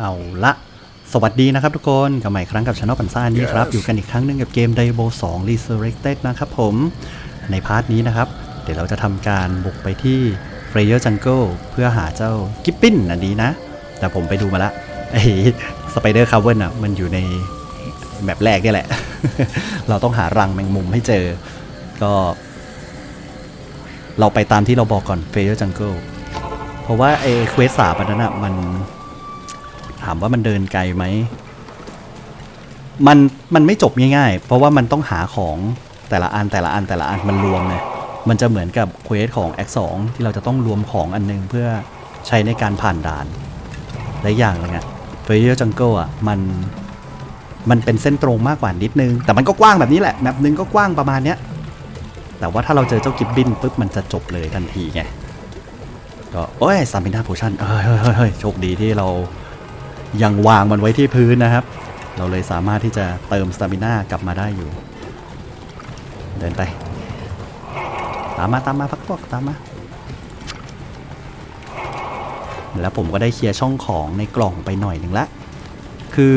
เอาละสวัสดีนะครับทุกคนกลับมาอีกครั้งกับช anel ปันซ่านี่ครับ อยู่กันอีกครั้งหนึ่งกับเกม d a b o 2 Resurrected นะครับผม ในพาร์ทนี้นะครับ เดี๋ยวเราจะทำการบุกไปที่ f r a y e r Jungle เพื่อหาเจ้ากิปปินอันนี้นะ แต่ผมไปดูมาละไอ้สไปเดอร์คาร์เวนอะ มันอยู่ในแบบแรกนี่แหละ เราต้องหารังแมงมุมให้เจอ ก็ เราไปตามที่เราบอกก่อน f r a y e r Jungle เพราะว่าไอ้เควสสามอันนั้นอะมันถามว่ามันเดินไกลไหมมันมันไม่จบง่ายๆ เพราะว่ามันต้องหาของแต่ละอันแต่ละอันแต่ละอันมันรวมไงมันจะเหมือนกับเควสของ Act 2ที่เราจะต้องรวมของอันหนึงเพื่อใช้ในการผ่านด่าน และอย่างหนึงอะเฟรเยอร์จังเกิลอะมันมันเป็นเส้นตรงมากกว่านิดนึง แต่มันก็กว้างแบบนี้แหละแมปนึงก็กว้างประมาณเนี้ยแต่ว่าถ้าเราเจอเจ้ากิบบินปุ๊บมันจะจบเลยทันทีไงก็โอ้ยซามินาโพชั่นเฮ้ยเฮ้ยเฮ้ยโชคดีที่เรา ยังวางมันไว้ที่พื้นนะครับ เราเลยสามารถที่จะเติมสตามิน่ากลับมาได้อยู่ เดินไป ตามมาตามมาพักพวกตามมา แล้วผมก็ได้เคลียร์ช่องของในกล่องไปหน่อยหนึ่งละ คือ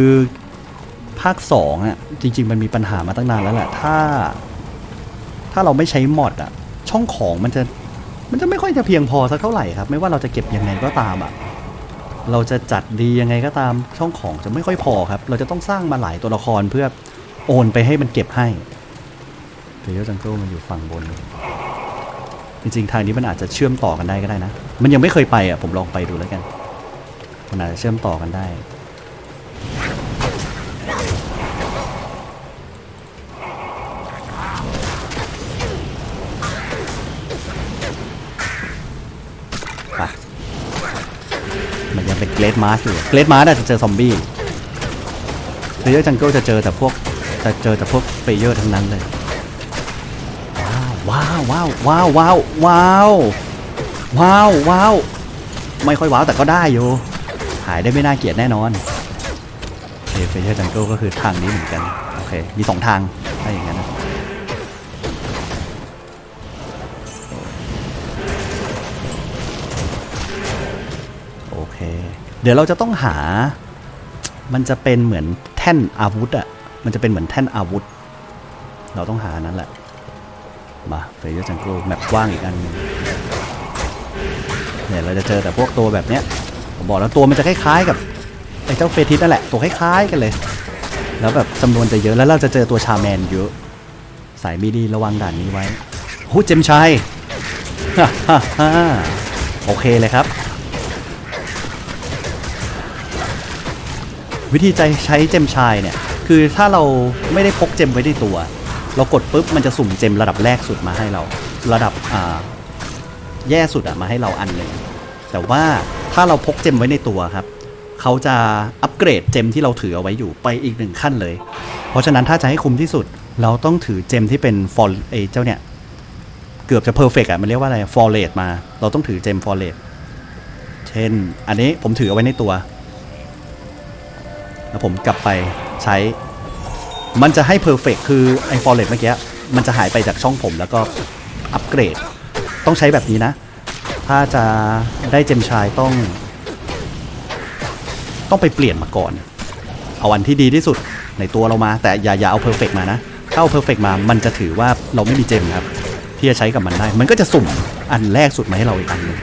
ภาคสองอะจริง ๆ มันมีปัญหามาตั้งนานแล้วแหละถ้า ถ้าเราไม่ใช้มอดอะช่องของมันจะมันจะไม่ค่อยจะเพียงพอสักเท่าไหร่ครับ ไม่ว่าเราจะเก็บยังไงก็ตามอะ เราจะจัดดียังไงก็ตามช่องของจะไม่ค่อยพอครับ เราจะต้องสร้างมาหลายตัวละครเพื่อโอนไปให้มันเก็บให้เดี๋ยวจังเกิลมันอยู่ฝั่งบน จริงๆทางนี้มันอาจจะเชื่อมต่อกันได้ก็ได้นะ มันยังไม่เคยไปอะผมลองไปดูแล้วกันมันอาจจะเชื่อมต่อกันได้ รดมาร์อยู่เกรดมาร์อาจจะเจอซอมบี้เพลเยอร์จังเกิลจะเจอแต่พวกจะเจอแต่พวกเพลเยอร์ทั้งนั้นเลยว้าวว้าวว้าวว้าวว้าวว้าวว้าวไม่ค่อยว้าวแต่ก็ได้อยู่หายได้ไม่น่าเกลียดแน่นอนเพลเยอร์จังเกิลก็คือทางนี้เหมือนกันโอเคมีสองทางถ้าอย่างนั้น เดี๋ยวเราจะต้องหา มันจะเป็นเหมือนแท่นอาวุธอะมันจะเป็นเหมือนแท่นอาวุธ เราต้องหานั้นแหละ มาเฟยจังเกิลแมปกว้างอีกอันนึงเนี่ยเราจะเจอแต่พวกตัวแบบเนี้ยผมบอกแล้วตัวมันจะคล้ายๆกับไอ้เจ้าเฟทิสนั่นแหละ ตัวคล้ายๆกันเลย แล้วแบบจำนวนจะเยอะแล้วเราจะเจอตัวชาแมนเยอะ สายมีดีระวังด่านนี้ไว้โอ้เจมชัยฮ่าฮ่าโอเคเลยครับ วิธีใจใช้เจมชายเนี่ย คือถ้าเราไม่ได้พกเจมไว้ในตัว เรากดปุ๊บมันจะสุ่มเจมระดับแรกสุดมาให้เรา ระดับอ่าแย่สุดอะมาให้เราอันหนึ่งแต่ว่าถ้าเราพกเจมไว้ในตัวครับเขาจะอัปเกรดเจมที่เราถือเอาไว้อยู่ไปอีกหนึ่งขั้นเลย เพราะฉะนั้นถ้าจะให้คุ้มที่สุด เราต้องถือเจมที่เป็นฟอลเอเจ้าเนี่ย เกือบจะเพอร์เฟกอะมันเรียกว่าอะไรฟอลเลตมา เราต้องถือเจมฟอลเลตเช่น อันนี้ผมถือเอาไว้ในตัว แล้วผมกลับไปใช้ มันจะให้เพอร์เฟกคือไอ้ฟอร์เรสเมื่อกี้มันจะหายไปจากช่องผมแล้วก็อัปเกรด ต้องใช้แบบนี้นะ ถ้าจะได้เจมชายต้อง ต้องไปเปลี่ยนมาก่อน เอาอันที่ดีที่สุดในตัวเรามา แต่อย่าอย่าเอาเพอร์เฟกมานะ ถ้าเอาเพอร์เฟกมา มันจะถือว่าเราไม่มีเจมครับ ที่จะใช้กับมันได้ มันก็จะสุ่มอันแรกสุดมาให้เราอีกอันหนึง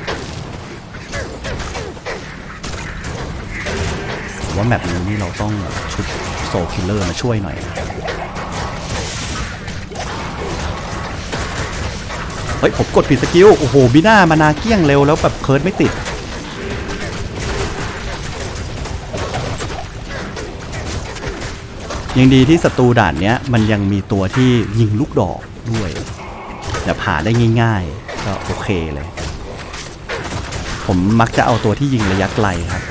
ผม ว่าแมปนี้นี่เราต้องชุดโซคิลเลอร์มาช่วยหน่อย เฮ้ย ผมกดผิดสกิล โอ้โหบิน่ามานาเกี้ยงเร็วแล้วแบบเคิร์ดไม่ติด ยังดีที่ศัตรูด่านเนี้ย มันยังมีตัวที่ยิงลูกดอกด้วยแบบหาได้ง่ายๆ ก็โอเคเลย ผมมักจะเอาตัวที่ยิงระยะไกลครับ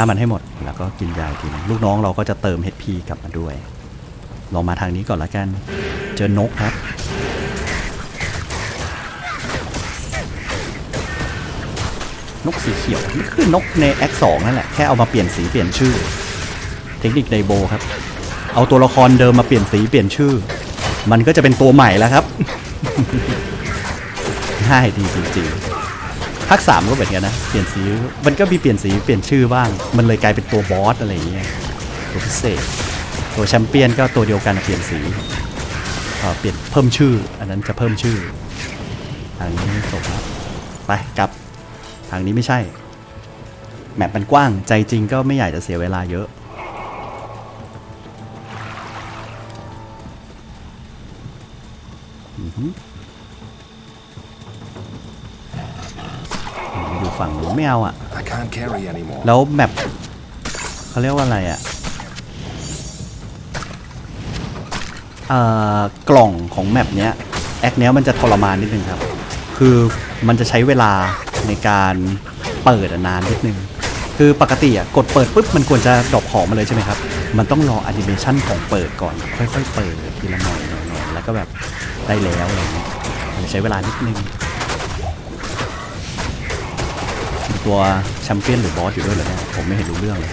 ฆ่ามันให้หมด แล้วก็กินยาอีกทีนึงลูกน้องเราก็จะเติม HP กลับมาด้วย ลองมาทางนี้ก่อนละกัน เจอนกครับ นกสีเขียวนี่คือนกใน X 2นั่นแหละ แค่เอามาเปลี่ยนสีเปลี่ยนชื่อ เทคนิคไดโบครับ เอาตัวละครเดิมมาเปลี่ยนสีเปลี่ยนชื่อ มันก็จะเป็นตัวใหม่แล้วครับง่ายดีจริงๆ ภาคสามก็เหมือนกันนะ เปลี่ยนสีมันก็มีเปลี่ยนสีเปลี่ยนชื่อบ้าง มันเลยกลายเป็นตัวบอสอะไรอย่างเงี้ยตัวพิเศษ ตัวแชมเปี้ยนก็ตัวเดียวกันเปลี่ยนสีเปลี่ยนเพิ่มชื่อ อันนั้นจะเพิ่มชื่อทางนี้จบแล้วไปกลับทางนี้ไม่ใช่ แมปมันกว้างใจจริงก็ไม่อยากจะเสียเวลาเยอะอือ ไม่เอาอะ I can't carry anymore. แล้วแมปเขาเรียกว่าอะไรอะ่ะเอ่อกล่องของแมปเนี้ยแอคเนี้ยมันจะทรมานนิดนึงครับ คือมันจะใช้เวลาในการเปิดอะนานนิดนึง คือปกติอะกดเปิดปุ๊บมันควรจะดรอปของมาเลยใช่ไหมครับ มันต้องรอแอนิเมชันของเปิดก่อน ค่อยๆเปิดทีละหน่อยหน่อยหน่อยแล้วก็แบบได้แล้วอะไรเงี้ยมันจะใช้เวลานิดนึง ตัวแชมเปี้ยนหรือบอสอยู่ด้วยเหรอเนี่ยผมไม่เห็นรู้เรื่องเลย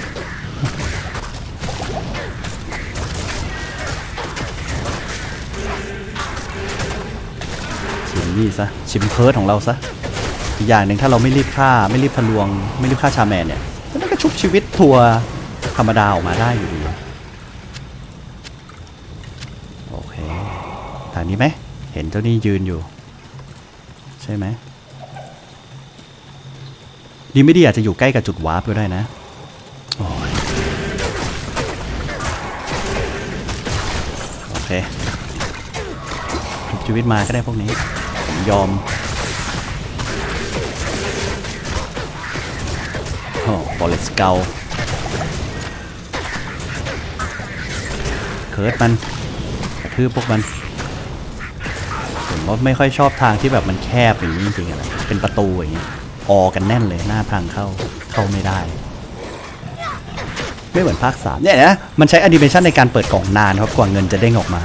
ชิมนี่ซะชิมเพิร์ดของเราซะอีกอย่างหนึ่งถ้าเราไม่รีบฆ่าไม่รีบพะลวง ไม่รีบฆ่าชาแมนเนี่ยมันก็ชุบชีวิตทัวร์ธรรมดาออกมาได้อยู่ดีโอเคทางนี้ไหมเห็นเจ้านี่ยืนอยู่ ใช่ไหม ดีไม่ดีอาจจะอยู่ใกล้กับจุดวาร์ปก็ได้นะโอโอเคชีวิตมาก็ได้พวกนี้ผมยอมโอ้บอลเลสเกลเคิร์ดมันทืบพวกมันผมว่าไม่ค่อยชอบทางที่แบบมันแคบอย่างนี้จริงๆอะนะเป็นประตูอย่างนี้ ออกันแน่นเลยหน้าทางเข้าเข้าไม่ได้ ไม่เหมือนภาคสามเนี่ยนะมันใช้อนิเมชันในการเปิดกล่องนานครับกว่าเงินจะเด้งออกมา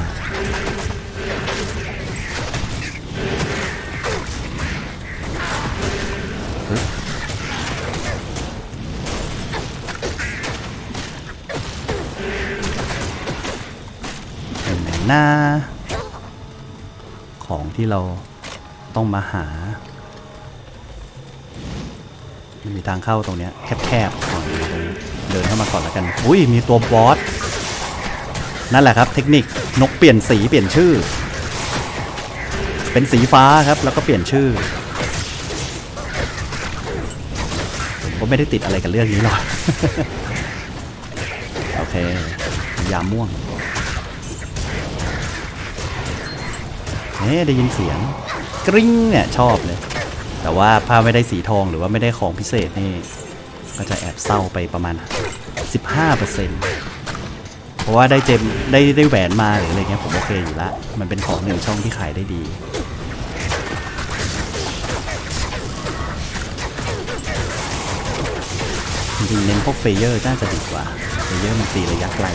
เป็นไหนหน้าของที่เราต้องมาหา มีทางเข้าตรงเนี้ยแคบๆก่องเดินเข้ามาก่อนแล้วกัน อุ้ยมีตัวบอสนั่นแหละครับ เทคนิคนกเปลี่ยนสีเปลี่ยนชื่อ เป็นสีฟ้าครับแล้วก็เปลี่ยนชื่อผมไม่ได้ติดอะไรกับเรื่องนี้หรอกโอเคยาม่วงเอ๊ะได้ยินเสียง กริ๊งเนี่ยชอบเลย แต่ว่าถ้าไม่ได้สีทองหรือว่าไม่ได้ของพิเศษนี่ ก็จะแอบเศร้าไปประมาณ 15%เพราะว่าได้เจมได้ได้แหวนมาหรืออะไรเงี้ยผมโอเคอยู่ละ มันเป็นของหนึ่งช่องที่ขายได้ดีจริงๆเน้นพวกเฟเยอร์น่าจะดีกว่าเฟเยอร์มันตีระยะไกล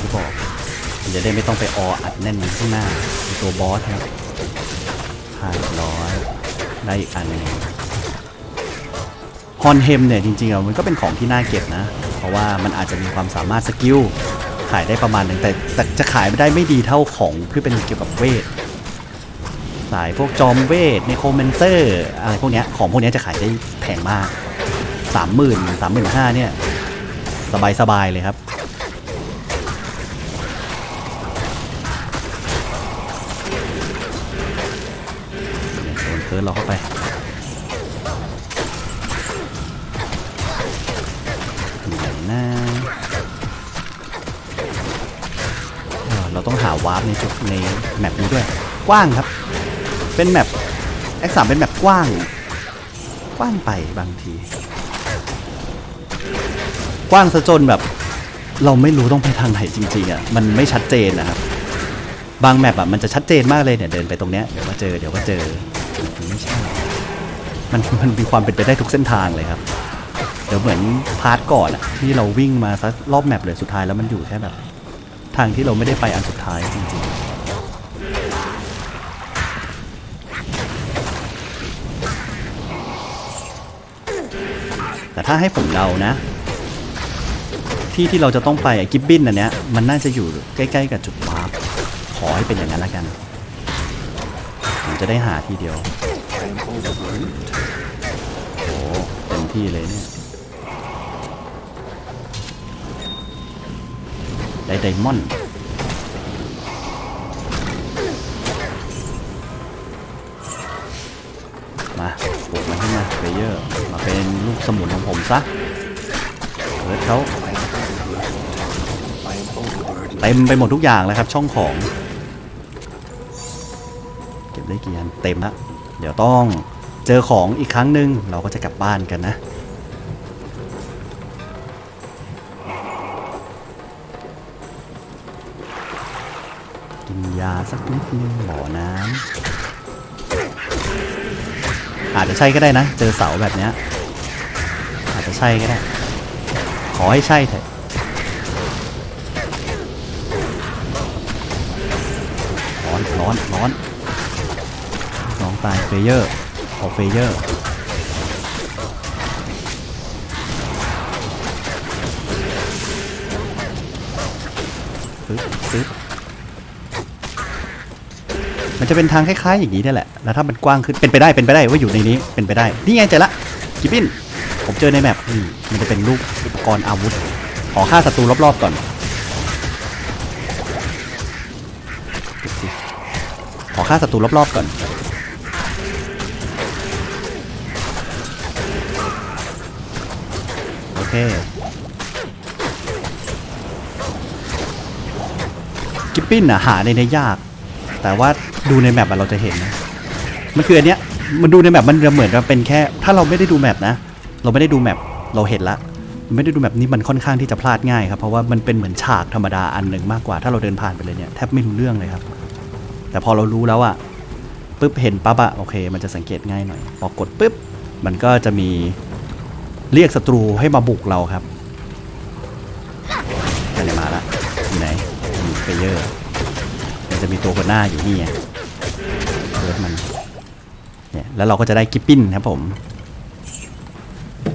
ที่บอกมันจะได้ไม่ต้องไปออัดแน่นข้างหน้าตัวบอสครับผ่านร้อย ได้อีกอันนึงฮอนเฮมเนี่ยจริงๆอะมันก็เป็นของที่น่าเก็บนะ เพราะว่ามันอาจจะมีความสามารถสกิลขายได้ประมาณหนึ่งแต่แต่จะขายไม่ได้ไม่ดีเท่าของที่เป็นเกี่ยวกับเวท สายพวกจอมเวทในโคเมนเซอร์อะไรพวกเนี้ยของพวกเนี้ยจะขายได้แพงมากสามหมื่นสามหมื่นห้าเนี่ยสบายสบายเลยครับ เคิร์ดเราเข้าไปหนนะเราต้องหาวาร์ปในจุดในแมปนี้ด้วย กว้างครับ เป็นแมป X3 เป็นแมปกว้าง กว้างไปบางที กว้างซะจนแบบ เราไม่รู้ต้องไปทางไหนจริง ๆอะ มันไม่ชัดเจนนะครับ บางแมปอะมันจะชัดเจนมากเลยเนี่ยเดินไปตรงเนี้ยเดี๋ยวก็เจอเดี๋ยวก็เจอ ไม่ใช่ มันมันมีความเป็นไปได้ทุกเส้นทางเลยครับ เดี๋ยวเหมือนพาร์ทก่อนอะที่เราวิ่งมาสักรอบแมปเลยสุดท้ายแล้วมันอยู่แค่แบบ ทางที่เราไม่ได้ไปอันสุดท้ายจริงๆแต่ถ้าให้ผมเดานะ ที่ที่เราจะต้องไปกิบบินอันเนี้ยมันน่าจะอยู่ใกล้ ๆ กับจุดวาร์ปขอให้เป็นอย่างนั้นละกัน จะได้หาทีเดียว โอ้เต็มที่เลยเนี่ย ได้ไดมอนด์มาปลุกมันขึ้นมาเบเยอร์ มาเป็นลูกสมุนของผมซะเพิร์ดเขาเต็มไปหมดทุกอย่างเลยครับช่องของ ได้กี่อันเต็มแล้วเดี๋ยวต้องเจอของอีกครั้งหนึ่งเราก็จะกลับบ้านกันนะ กินยาสักนิดนึงหมอน้ำอาจจะใช่ก็ได้นะ เจอเสาแบบเนี้ยอาจจะใช่ก็ได้ ขอให้ใช่เถอะร้อนร้อนร้อน ตายเฟเยอร์ออเฟเยอร์ปึ๊บปึ๊บมันจะเป็นทางคล้ายๆอย่างนี้นี่แหละ แล้วถ้ามันกว้างขึ้น เป็นไปได้ เป็นไปได้ว่าอยู่ในนี้ เป็นไปได้ นี่ไงเจอละ กิบบิน ผมเจอในแมปนี่มันจะเป็นรูปอุปกรณ์อาวุธ ขอฆ่าศัตรูรอบๆก่อน ขอฆ่าศัตรูรอบๆก่อน เค กิปปิ้นอะหาในในยาก แต่ว่าดูในแมปอะเราจะเห็นนะ มันคืออันเนี้ย มันดูในแมปมันเหมือนกับเป็นแค่ ถ้าเราไม่ได้ดูแมปนะ เราไม่ได้ดูแมปเราเห็นละ ไม่ได้ดูแมปนี้มันค่อนข้างที่จะพลาดง่ายครับ เพราะว่ามันเป็นเหมือนฉากธรรมดาอันหนึ่งมากกว่า ถ้าเราเดินผ่านไปเลยเนี่ยแทบไม่รู้เรื่องเลยครับ แต่พอเรารู้แล้วอะปุ๊บเห็นปั๊บอะโอเค มันจะสังเกตง่ายหน่อยพอกดปุ๊บมันก็จะมี เรียกศัตรูให้มาบุกเราครับไปไหนมาละอยู่ไหนอยู่เฟเยอร์มันจะมีตัวหัวหน้าอยู่นี่ไงเลือมันเนี่ยแล้วเราก็จะได้กิปปิ้นครับผม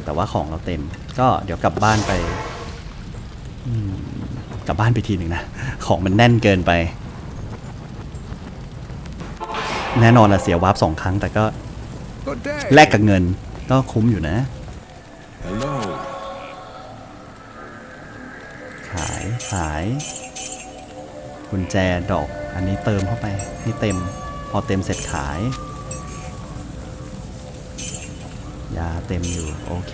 แต่ว่าของเราเต็ม ก็เดี๋ยวกลับบ้านไปกลับบ้านไปทีหนึ่งนะ ของมันแน่นเกินไป แน่นอนละเสียวาร์ปสองครั้งแต่ก็แลกกับเงินก็คุ้มอยู่นะ ขาย กุญแจดอก อันนี้เติมเข้าไปให้เต็ม พอเต็มเสร็จขาย ยาเต็มอยู่ โอเค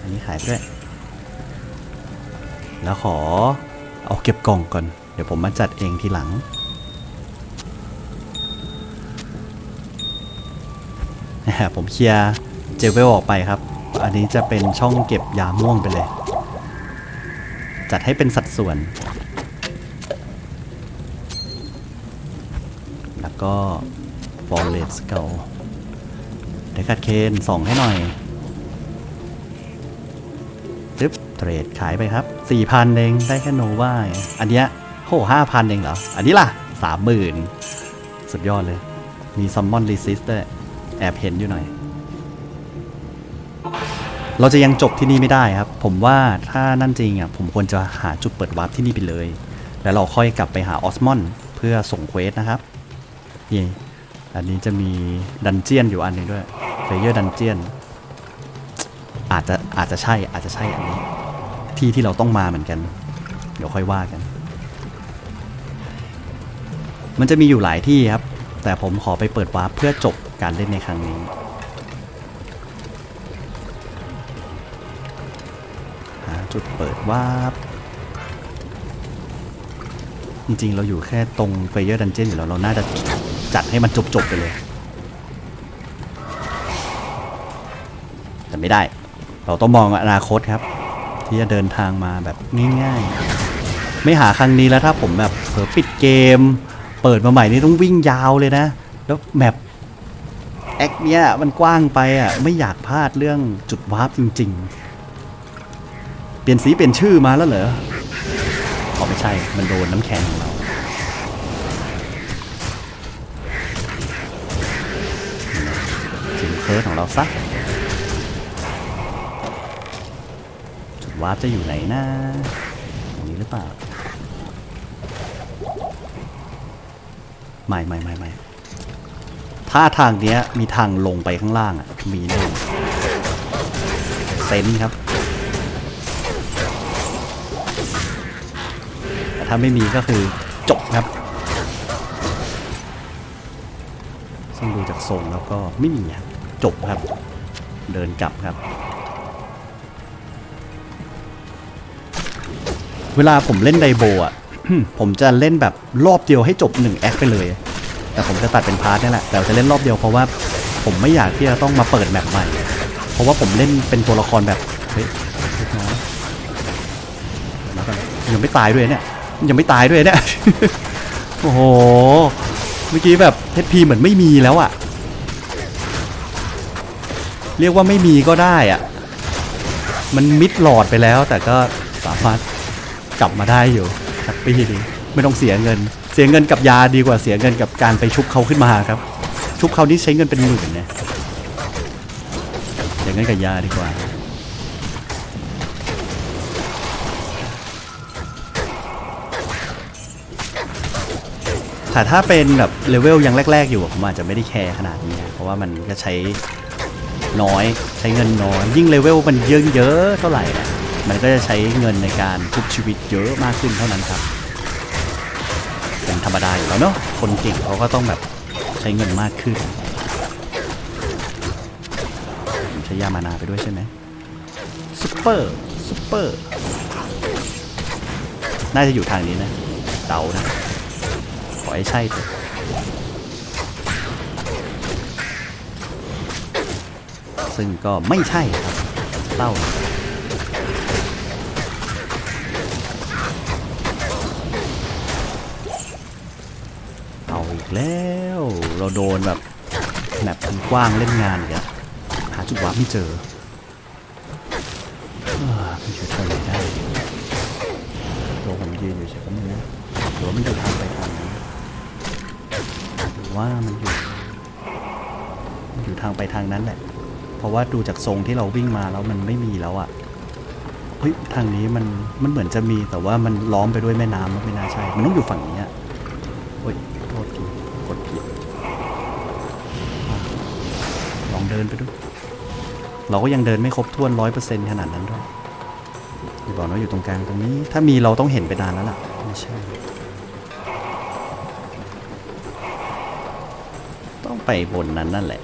อันนี้ขายด้วย แล้วขอเอาเก็บกล่องก่อน เดี๋ยวผมมาจัดเองทีหลังผมเคลียร์เจเวลออกไปครับ อันนี้จะเป็นช่องเก็บยาม่วงไปเลย จัดให้เป็นสัดส่วน แล้วก็ f o r r e s t Skull เดคัดเคนส่องให้หน่อยจึ๊บเทรดขายไปครับ 4,000เองได้แค่โนวาอันเนี้ยโห้5,000เองเหรอ อันนี้ล่ะ30,000สุดยอดเลย มีซัมมอนรีซิสด้วยแอบเห็นอยู่หน่อย เราจะยังจบที่นี่ไม่ได้ครับ ผมว่าถ้านั่นจริงอะผมควรจะหาจุดเปิดวาร์ปที่นี่ไปเลย แล้วเราค่อยกลับไปหาออสมอนเพื่อส่งเควสนะครับนี่อันนี้จะมีดันเจียนอยู่อันนึงด้วยเฟเยอร์ดันเจียนอาจจะอาจจะใช่อาจจะใช่อันนี้ ที่ที่เราต้องมาเหมือนกัน เดี๋ยวค่อยว่ากัน มันจะมีอยู่หลายที่ครับ แต่ผมขอไปเปิดวาร์ปเพื่อจบการเล่นในครั้งนี้ จุดเปิดวาร์ปจริงๆ เราอยู่แค่ตรงเฟเยอร์ดันเจียนอยู่แล้ว เราน่าจะจัดให้มันจบๆไปเลย แต่ไม่ได้ เราต้องมองอนาคตครับ ที่จะเดินทางมาแบบง่ายๆ ไม่หาครั้งนี้แล้วถ้าผมแบบเผลอปิดเกม เปิดมาใหม่นี่ต้องวิ่งยาวเลยนะ แล้วแมปแอคเนี้ยมันกว้างไปอะ ไม่อยากพลาดเรื่องจุดวาร์ปจริง ๆ เปลี่ยนสีเปลี่ยนชื่อมาแล้วเหรออ๋อไม่ใช่ มันโดนน้ำแข็งของเรา ถึงเคิร์สของเราซะจุดวาร์ปจะอยู่ไหนนะตรงนี้หรือเปล่า ไม่ไม่ไม่ไม่ถ้าทางเนี้ยมีทางลงไปข้างล่างอะ มีแน่เซนครับ ถ้าไม่มีก็คือจบครับซึ่งดูจากทรงแล้วก็ไม่มีครับจบครับ เดินกลับครับ เวลาผมเล่นไดโบอะผมจะเล่นแบบรอบเดียวให้จบหนึ่งแอคไปเลย แต่ผมจะตัดเป็นพาร์ทนี่แหละ แต่จะเล่นรอบเดียวเพราะว่าผมไม่อยากที่จะต้องมาเปิดแมปใหม่ เพราะว่าผมเล่นเป็นตัวละครแบบ เฮ้ยยังไม่ตายด้วยเนี่ย ยังไม่ตายด้วยเนี่ย โอ้โห เมื่อกี้แบบเทพีเหมือนไม่มีแล้วอะเรียกว่าไม่มีก็ได้อะมันมิดหลอดไปแล้ว แต่ก็สามารถกลับมาได้อยู่แฮปปี้ดีไม่ต้องเสียเงิน เสียเงินกับยาดีกว่าเสียเงินกับการไปชุบเขาขึ้นมาครับ ชุบเขานี่ใช้เงินเป็นหมื่นนี่ยเสียเงินกับยาดีกว่า แต่ถ้าเป็นแบบเลเวลยังแรก ๆ อยู่ผมอาจจะไม่ได้แคร์ขนาดนี้ เพราะว่ามันก็ใช้น้อยใช้เงินน้อยยิ่งเลเวลมันเยอะๆเท่าไหร่นี่ยมันก็จะใช้เงินในการทุบชีวิตเยอะมากขึ้นเท่านั้นครับเป็นธรรมดาอยู่แล้วเนาะคนเก่งเขาก็ต้องแบบใช้เงินมากขึ้นผมใช้ยามานาไปด้วยใช่ไหมซุปเปอร์ซุปเปอร์น่าจะอยู่ทางนี้นะเดานะ ขอให้ใช่ซึ่งก็ไม่ใช่ครับเต้าเอาอีกแล้ว เราโดนแบบแมปกว้างเล่นงานอีกแล้วหาจุดวาร์ปไม่เจออ่าไม่ช่วยเท่าไหร่ได้ตัวผมยืนอยู่เฉยๆนี่นะหรือว่ามันอยู่ทางไปทางนั้น ว่ามันอยู่อยู่ทางไปทางนั้นแหละ เพราะว่าดูจากทรงที่เราวิ่งมาแล้วมันไม่มีแล้วอะ่ะเฮ้ยทางนี้มันมันเหมือนจะมีแต่ว่ามันล้อมไปด้วยแม่น้ำไม่น่าใช่ มันต้องอยู่ฝั่งนี้อะเฮ้ยโทษทีกดผิดลองเดินไปดูเราก็ยังเดินไม่ครบถ้วนร้อยเปอร์เซ็นต์ขนาดนั้นด้วยอย่าบอกว่าอยู่ตรงกลางตรงนี้ ถ้ามีเราต้องเห็นไปนานแล้วล่ะ ไม่ใช่ ไปบนนั้นนั่นแหละ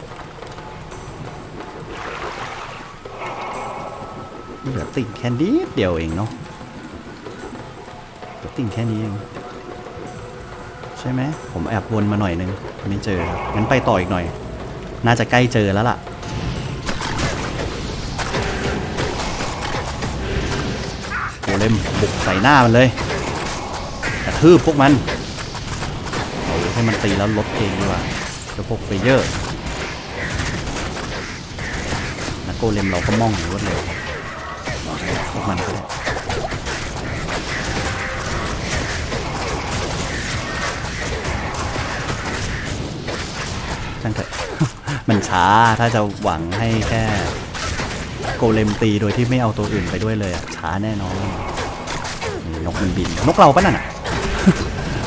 เหลือติ่งแค่นี้เดียวเองเนาะติ่งแค่นี้เองใช่ไหมผมแอบวนมาหน่อยนึงไม่เจอครับงั้นไปต่ออีกหน่อย น่าจะใกล้เจอแล้วล่ะโกเลมบุกใส่หน้ามันเลยกระทืบพวกมันเอาให้มันตีแล้วลดเองดีกว่า เดี๋ยวพวกเฟเยอร์นักโกเลมเราก็มองอยู่รวดเร็วพวกมันก็ได้ช่างเถอะมันช้าถ้าจะหวังให้แค่โกเลมตีโดยที่ไม่เอาตัวอื่นไปด้วยเลยอะช้าแน่นอนนี่นกมันบิน นกเราปะนั่นอะ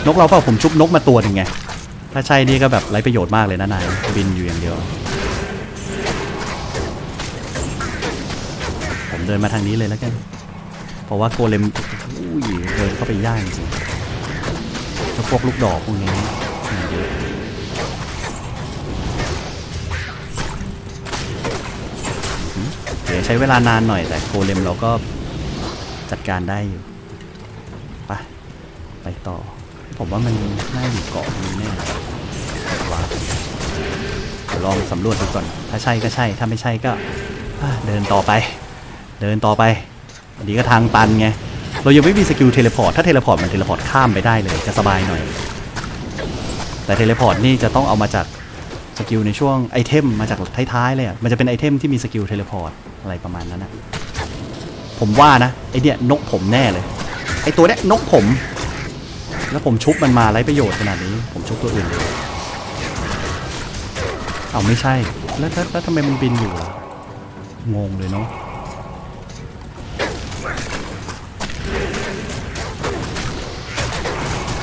นกเราเปล่าผมชุบนกมาตัวหนึ่งไง ถ้าใช่นี่ก็แบบไร้ประโยชน์มากเลยนะนายบินอยู่อย่างเดียว ผมเดินมาทางนี้เลยแล้วกัน เพราะว่าโกเลมอุ้ยเดินเข้าไปยากจริงแล้วพวกลูกดอกพวกนี้มันเยอะเดี๋ยวใช้เวลานานหน่อยแต่โกเลมเราก็จัดการได้อยู่ ไป ไปต่อ ผมว่ามันน่าอยู่เกาะนี้แน่เปิดวาเดี๋ยวลองสำรวจดูก่อน ถ้าใช่ก็ใช่ ถ้าไม่ใช่ก็เดินต่อไป เดินต่อไป อันนี้ก็ทางตันไง เรายังไม่มีสกิลเทเลพอร์ต ถ้าเทเลพอร์ตมันเทเลพอร์ตข้ามไปได้เลยจะสบายหน่อย แต่เทเลพอร์ตนี่จะต้องเอามาจากสกิลในช่วงไอเทมมาจากท้ายๆเลยอะ มันจะเป็นไอเทมที่มีสกิลเทเลพอร์ตอะไรประมาณนั้นนะผมว่านะไอเนี่ยนกผมแน่เลย ไอตัวเนี้ยนกผม แล้วผมชุบมันมาไร้ประโยชน์ขนาดนี้ ผมชุบตัวอื่นเอาไม่ใช่ แล้วแล้วแล้วทำไมมันบินอยู่ งงเลยเนาะ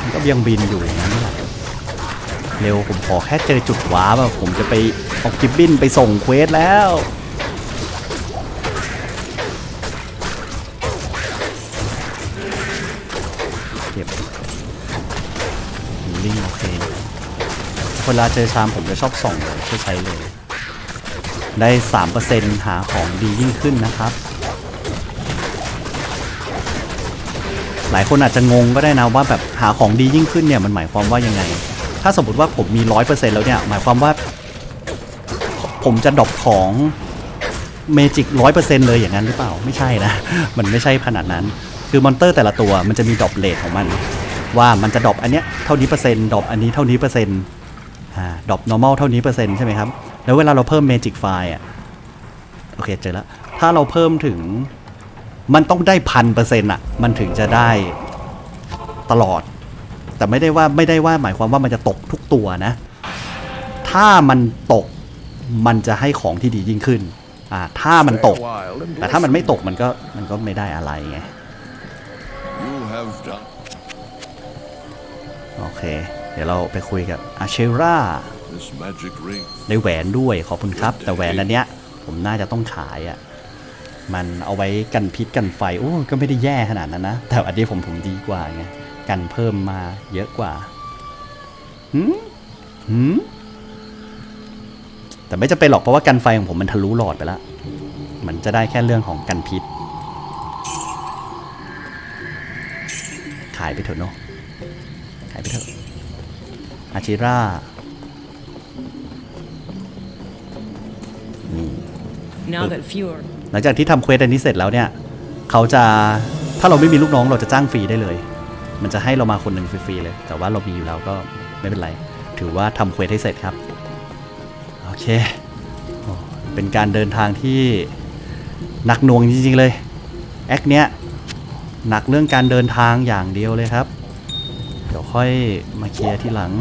มันก็ยังบินอยู่อย่างนั้นแหละเร็วผมขอแค่เจอจุดว้าร์ปอะผมจะไปเอากิบบินไปส่งเควสแล้ว เวลาเจอชามผมจะชอบส่องเลยช่วยใช้เลย ได้ 3%หาของดียิ่งขึ้นนะครับ หลายคนอาจจะงงก็ได้นะว่าแบบหาของดียิ่งขึ้นเนี่ยมันหมายความว่ายังไง ถ้าสมมติว่าผมมี 100%แล้วเนี่ยหมายความว่า ผมจะดรอปของเมจิกร้อยเปอร์เซ็นต์เลยอย่างนั้นหรือเปล่าไม่ใช่นะ มันไม่ใช่ขนาดนั้น คือมอนเตอร์แต่ละตัวมันจะมีดรอปเลทของมัน ว่ามันจะดรอปอันเนี้ยเท่านี้เปอร์เซ็นต์ดรอปอันนี้เท่านี้เปอร์เซ็นต์ ดรอป normal เท่านี้เปอร์เซ็นต์ใช่ไหมครับ แล้วเวลาเราเพิ่มเมจิกไฟอะ โอเค เจอแล้ว ถ้าเราเพิ่มถึง มันต้องได้พันเปอร์เซ็นต์อะ มันถึงจะได้ตลอด แต่ไม่ได้ว่าไม่ได้ว่าหมายความว่ามันจะตกทุกตัวนะ ถ้ามันตก มันจะให้ของที่ดียิ่งขึ้น อ่า ถ้ามันตก Stay a while and แต่ถ้ามัน listen. ไม่ตกมันก็มันก็ไม่ได้อะไรไง You have done โอเค เดี๋ยวเราไปคุยกับอาเชรา this magic ring. ได้แหวนด้วยขอบคุณครับ แต่แหวนอันเนี้ย ผมน่าจะต้องขายอะ่ะมันเอาไว้กันพิษกันไฟโอ้ก็ไม่ได้แย่ขนาดนั้นนะ แต่อันนี้ผมผมดีกว่าไงกันเพิ่มมาเยอะกว่าหืมหืมแต่ไม่จะเป็นหรอกเพราะว่ากันไฟของผมมันทะลุหลอดไปแล้วมันจะได้แค่เรื่องของกันพิษ ขายไปเถอะเนาะขายไปเถอะ อาชิรานี่ Now that fewer หลังจากที่ทำเควสอันนี้เสร็จแล้วเนี่ย เขาจะถ้าเราไม่มีลูกน้องเราจะจ้างฟรีได้เลย มันจะให้เรามาคนหนึ่งฟรีๆเลย แต่ว่าเรามีอยู่แล้วก็ไม่เป็นไร ถือว่าทำเควสให้เสร็จครับ โอเคโอ้เป็นการเดินทางที่หนักหน่วงจริงๆเลย แอคเนี้ยหนักเรื่องการเดินทางอย่างเดียวเลยครับ เดี๋ยวค่อยมาเคลียร์ที่หลัง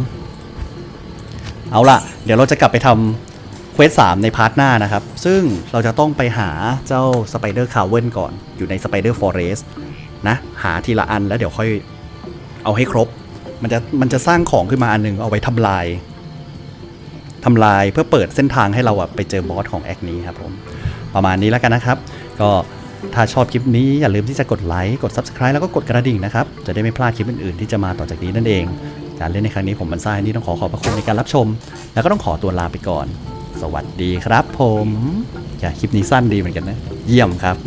เอาล่ะ เดี๋ยวเราจะกลับไปทำเควสสามในพาร์ทหน้านะครับ ซึ่งเราจะต้องไปหาเจ้าสไปเดอร์คาเวนก่อน อยู่ในสไปเดอร์ฟอเรสนะ หาทีละอันแล้วเดี๋ยวค่อยเอาให้ครบ มันจะมันจะสร้างของขึ้นมาอันหนึ่งเอาไว้ทำลายทำลายเพื่อเปิดเส้นทางให้เราอะไปเจอบอสของแอคนี้ครับผม ประมาณนี้แล้วกันนะครับ ก็ ถ้าชอบคลิปนี้อย่าลืมที่จะกดไลค์ กด Subscribe แล้วก็กดกระดิ่งนะครับ จะได้ไม่พลาดคลิปอื่นๆ ที่จะมาต่อจากนี้นั่นเอง การเล่นในครั้งนี้ผมมันซ่านี่ต้องขอขอบพระคุณในการรับชม แล้วก็ต้องขอตัวลาไปก่อน สวัสดีครับผม อย่าคลิปนี้สั้นดีเหมือนกันนะ เยี่ยมครับ